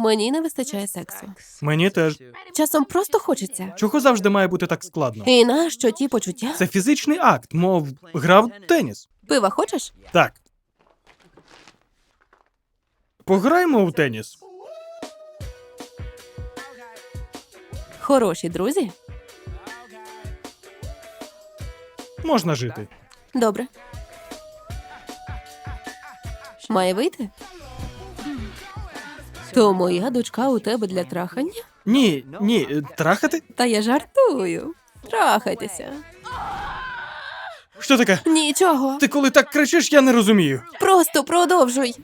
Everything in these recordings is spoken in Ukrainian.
Мені не вистачає сексу. Мені теж. Часом просто хочеться. Чого завжди має бути так складно? І нащо ті почуття? Це фізичний акт, мов гра в теніс. Пива хочеш? Так. Пограємо у теніс. Хороші друзі? Можна жити. Добре. Має вийти? То моя дочка у тебе для трахання? Ні, ні, трахати? Та я жартую. Трахайтеся. Що таке? Нічого. Ти коли так кричиш, я не розумію. Просто продовжуй.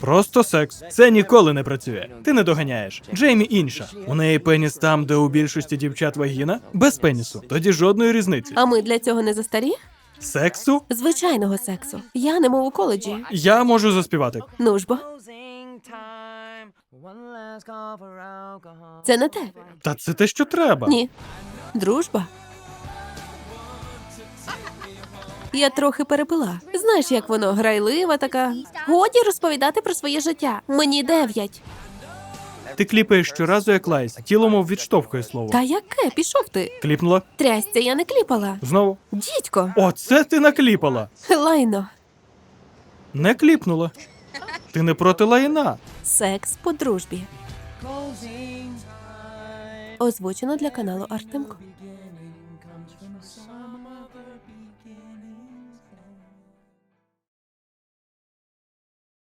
Просто секс. Це ніколи не працює. Ти не доганяєш. Джеймі інша. У неї пеніс там, де у більшості дівчат вагіна, без пенісу. Тоді жодної різниці. А ми для цього не застарі? Сексу Звичайного сексу. Я не мов у коледжі. я можу заспівати. Ну ж бо, це не те. Та це те, що треба. Ні. Дружба. Я трохи перепила. Знаєш, як воно грайлива така. Годі розповідати про своє життя. Мені дев'ять. Ти кліпаєш щоразу, як лайс. Тіло мов відштовхує слово. Та яке? Пішов ти. Кліпнула. Трясця, я не кліпала. Знову. Дідько, Оце ти накліпала. лайно. Не кліпнула. Ти не проти лайна. Секс по дружбі. Озвучено для каналу Артемко.